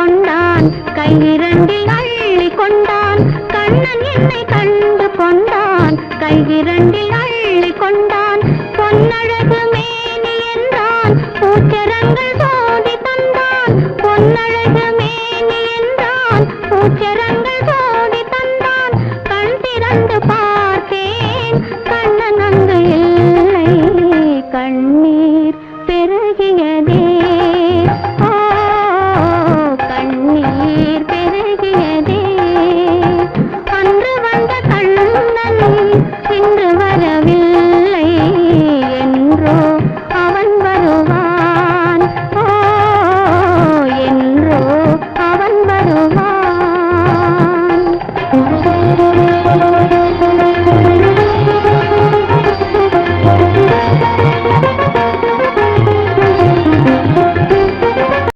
கொண்டான். கையிரண்டில் அள்ளி கொண்டான். கண்ணன் என்னை கண்டு கொண்டான். கையிரண்டில் அள்ளி கொண்டான். பொன்னழகு மேனி என்றான். பூச்சரங்கள் சோதி தந்தான். பொன்னழகு மேனி என்றான். பூச்சரங்கள்